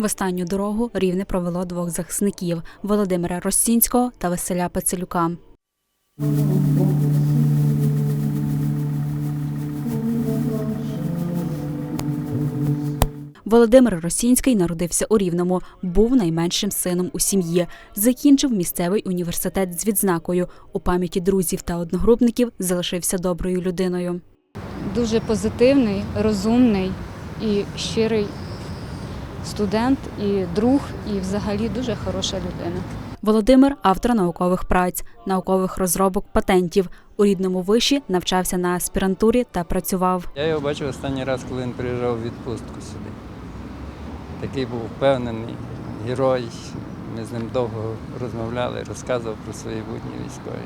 В останню дорогу рівне провело двох захисників Володимира Ростінського та Василя Пацелюка. Володимир Росінський народився у Рівному, був найменшим сином у сім'ї. Закінчив місцевий університет з відзнакою. У пам'яті друзів та одногрупників залишився доброю людиною. дуже позитивний, розумний і щирий студент, і друг, і взагалі дуже хороша людина. Володимир автор наукових праць, наукових розробок, патентів. У рідному виші навчався на аспірантурі та працював. Я його бачив останній раз, коли він приїжджав у відпустку сюди. Такий був впевнений, герой. Ми з ним довго розмовляли, розказував про свої будні військові.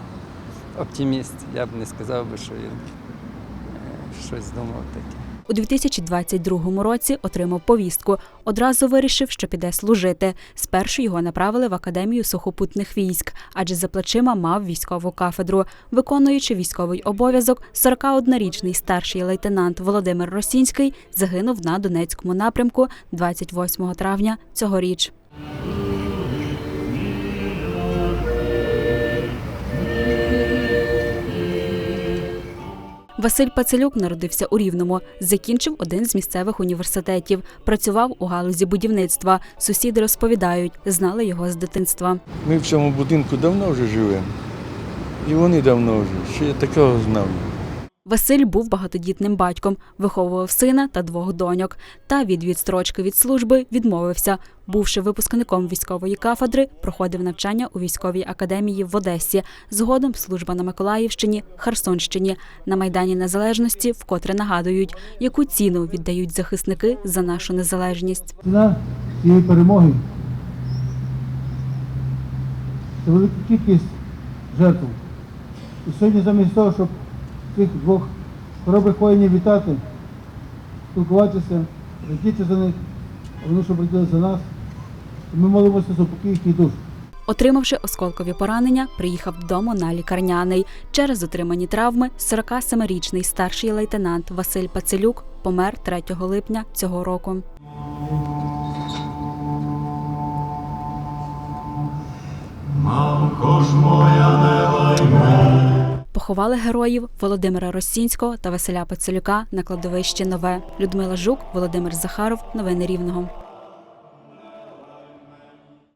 Оптиміст. Я б не сказав би, що він е, щось думав таке. У 2022 році отримав повістку. Одразу вирішив, що піде служити. Спершу його направили в академію сухопутних військ, адже за плечима мав військову кафедру. Виконуючи військовий обов'язок, 41-річний старший лейтенант Володимир Росінський загинув на Донецькому напрямку 28 травня цьогоріч. Василь Пацелюк народився у Рівному, закінчив один з місцевих університетів, працював у галузі будівництва. Сусіди розповідають, знали його з дитинства. Ми в цьому будинку давно вже живемо. І вони давно вже. Ще я такого знав. Василь був багатодітним батьком, виховував сина та двох доньок. Та від відстрочки від служби відмовився. Бувши випускником військової кафедри, проходив навчання у військовій академії в Одесі. Згодом служба на Миколаївщині, Херсонщині. На Майдані Незалежності вкотре нагадують, яку ціну віддають захисники за нашу незалежність. Ціна цієї перемоги це велика кількість жертв. І сьогодні замість того, щоб цих двох хоробрих воїнів вітати, спілкуватися, радіти за них, а вони щоб раділи за нас, ми молимося за покій їхніх душ. Отримавши осколкові поранення, приїхав додому на лікарняний. Через отримані травми 47-річний старший лейтенант Василь Пацелюк помер 3 липня цього року. Мамко ж. Поховали героїв Володимира Росінського та Василя Пацелюка на кладовищі Нове. Людмила Жук, Володимир Захаров. Новини Рівного.